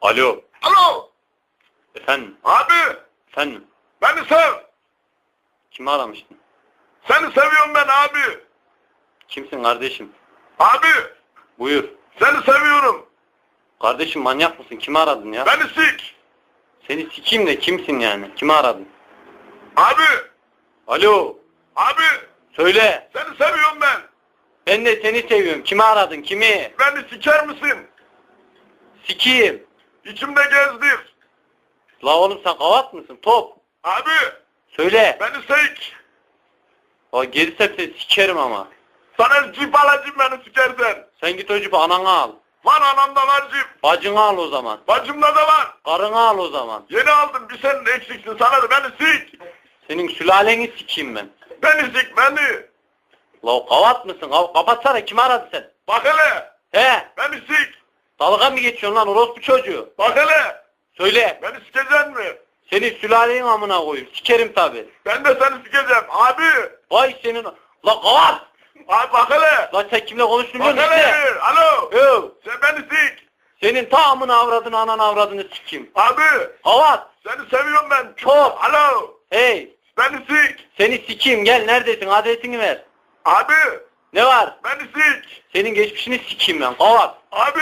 Alo. Alo. Efendim. Abi. Efendim. Beni sev. Kimi aramıştın? Seni seviyorum ben abi. Kimsin kardeşim? Abi. Buyur. Seni seviyorum. Kardeşim manyak mısın? Kimi aradın ya? Beni sik. Seni sikeyim de kimsin yani? Kimi aradın? Abi. Alo. Abi. Söyle. Seni seviyorum ben. Ben de seni seviyorum. Kimi aradın? Kimi? Beni siker misin? Sikeyim. İçimde gezdir. La oğlum sen kavat mısın? Top. Abi. Söyle. Beni sik. O geri seni sikerim ama. Sana cip alacağım beni sikersen. Sen git o cipi ananı al. Var anamda var cip. Bacını al o zaman. Bacımda da var. Karını al o zaman. Yeni aldım bir senin eksiksin sana da beni sik. Senin sülaleni sikeyim ben. Beni sik beni. La kavat mısın? Kav- Kapatsana kimi aradın sen? Bak hele. He? Beni sik. Dalga mı geçiyorsun lan orospu çocuğu? Bak hele. Söyle. Beni sikeceksin mi? Senin sülalenin amına koyayım. Sikerim tabi. Ben de seni sikeceğim. Abi. Vay senin... La kavat! Abi bak hele. La sen kimle konuştun Bak biliyor musun işte? hele. Alo. Yo, Sen beni sik. senin tamamını avradını anan avradını sikeyim. Abi. Kavat! Seni seviyorum ben. Çok. Alo. Hey! Beni sik. Seni sikeyim gel neredesin adresini ver. Abi. Ne var? Beni sik. Senin geçmişini sikeyim ben kavat. Abi.